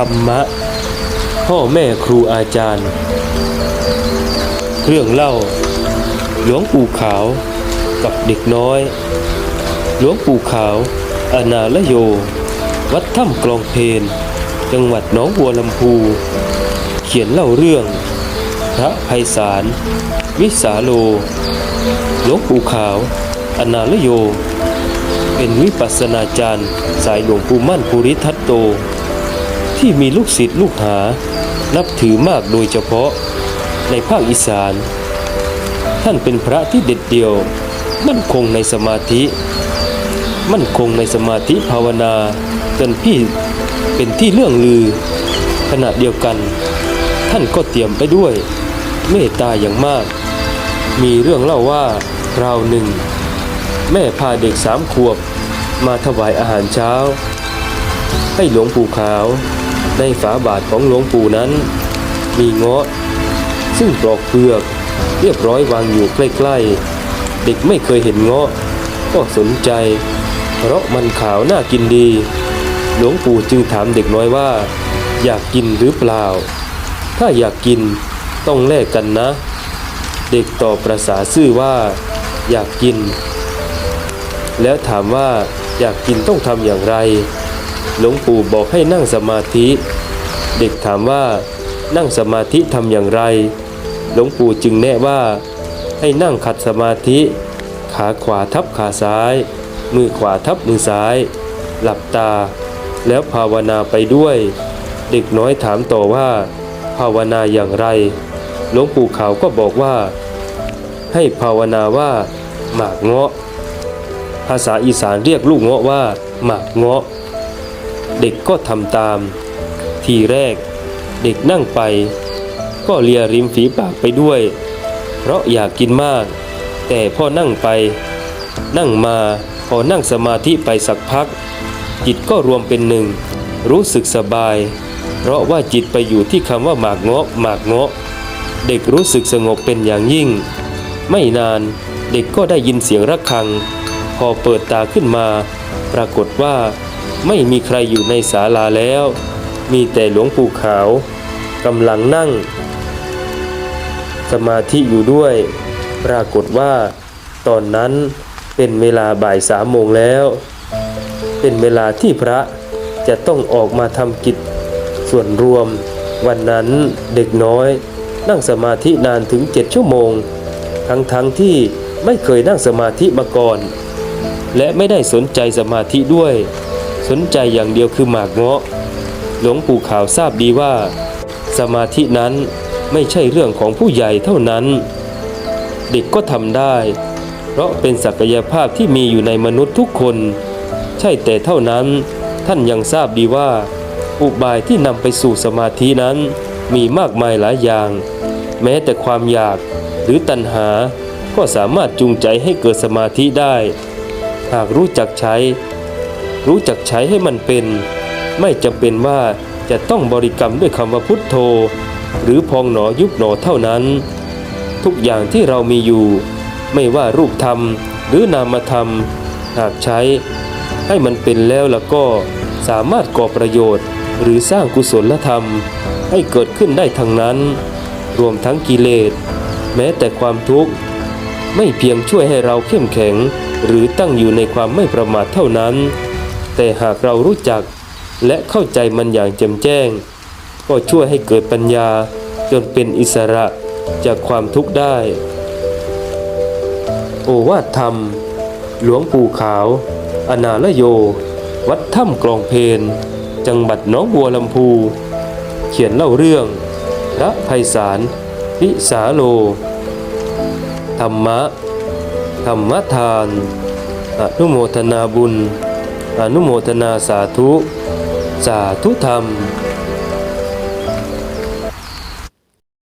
ธรรมะ พ่อแม่ครูอาจารย์ เรื่องเล่า หลวงปู่ขาวกับเด็กน้อย หลวงปู่ขาว อนาลโย วัดถ้ำกลองเพนจังหวัดหนองบัวลำพู เขียนเล่าเรื่อง พระไพศาล วิสาโล หลวงปู่ขาว อนาลโย เป็นวิปัสสนาจารย์ สายหลวงปู่มั่นภูริทัตโต ที่มีลูกศิษย์ลูกหา นับถือมากโดยเฉพาะในภาคอีสาน ท่านเป็นพระที่เด็ดเดี่ยว มั่นคงในสมาธิ มั่นคงในสมาธิภาวนาจนพี่เป็นที่เรื่องลือ ขณะเดียวกัน ท่านก็เตรียมไปด้วยเมตตาอย่างมาก มีเรื่องเล่าว่าคราวหนึ่ง แม่พาเด็กสามขวบมาถวายอาหารเช้า ให้หลวงปู่ขาว ในฝาบาทของหลวงปู่นั้น มีเงาะ ซึ่งปลอกเปลือกเรียบร้อยวางอยู่ใกล้ๆ เด็กไม่เคยเห็นเงาะ ก็สนใจ เพราะมันขาวน่ากินดี หลวงปู่จึงถามเด็กน้อยว่า อยากกินหรือเปล่า ถ้าอยากกินต้องแลกกันนะ เด็กตอบประษาซื่อว่า อยากกิน แล้วถามว่าอยากกินต้องทำอย่างไร หลวงปู่บอกให้นั่งสมาธิ เด็กถามว่า นั่งสมาธิทำอย่างไร หลวงปู่จึงแนะว่า ให้นั่งขัดสมาธิ ขาขวาทับขาซ้าย มือขวาทับมือซ้าย หลับตา แล้วภาวนาไปด้วย เด็กน้อยถามต่อว่า ภาวนาอย่างไร หลวงปู่ขาวก็บอกว่า ให้ภาวนาว่าหมากเงาะ ภาษาอีสานเรียกลูกเงาะว่าหมากเงาะ เด็กก็ทำตาม ทีแรกเด็กนั่งไป ก็เลียริมฝีปากไปด้วย เพราะอยากกินมาก แต่พอนั่งไป นั่งมาพอนั่งสมาธิไปสักพัก จิตก็รวมเป็นหนึ่ง รู้สึกสบาย เพราะว่าจิตไปอยู่ที่คำว่าหมากเงาะหมากเงาะ เด็กรู้สึกสงบเป็นอย่างยิ่ง ไม่นานเด็กก็ได้ยินเสียงระฆัง พอเปิดตาขึ้นมา ปรากฏว่า ไม่มีใครอยู่ในศาลาแล้ว มีแต่หลวงปู่ขาวกำลังนั่ง สมาธิอยู่ด้วย ปรากฏว่า ตอนนั้นเป็นเวลาบ่ายสามโมงแล้ว เป็นเวลาที่พระจะต้องออกมาทำกิจ ส่วนรวม วันนั้นเด็กน้อย นั่งสมาธินานถึงเจ็ดชั่วโมง ทั้งๆทที่ไม่เคยนั่งสมาธิมาก่อน และไม่ได้สนใจสมาธิด้วย สนใจอย่างเดียวคือหมากเงาะ หลวงปู่ขาวทราบดีว่า สมาธินั้นไม่ใช่เรื่องของผู้ใหญ่เท่านั้น เด็กก็ทำได้ เพราะเป็นศักยภาพที่มีอยู่ในมนุษย์ทุกคน ใช่แต่เท่านั้นท่านยังทราบดีว่า อุบายที่นำไปสู่สมาธินั้นมีมากมายหลายอย่าง แม้แต่ความอยากหรือตัณหาก็สามารถจูงใจให้เกิดสมาธิได้ หากรู้จักใช้ รู้จักใช้ให้มันเป็น ไม่จำเป็นว่าจะต้องบริกรรมด้วยคำว่าพุทโธ หรือพองหนอยุบหนอเท่านั้น ทุกอย่างที่เรามีอยู่ ไม่ว่ารูปธรรมหรือนามธรรม หากใช้ ให้มันเป็นแล้วแล้วก็สามารถก่อประโยชน์ หรือสร้างกุศลธรรม ให้เกิดขึ้นได้ทั้งนั้น รวมทั้งกิเลส แม้แต่ความทุกข์ ไม่เพียงช่วยให้เราเข้มแข็ง หรือตั้งอยู่ในความไม่ประมาทเท่านั้น แต่หากเรารู้จักและเข้าใจมันอย่างแจ่มแจ้ง ก็ช่วยให้เกิดปัญญาจนเป็นอิสระจากความทุกข์ได้ โอวาทธรรม หลวงปู่ขาว อนาลโย วัดถ้ำกลองเพนจังหวัดน้องบัวลำพู เขียนเล่าเรื่อง พระไพศาลวิสาโล ธรรมะ ธรรมทาน อนุโมทนาบุญ อนุโมทนาสาธุ สาธุธรรม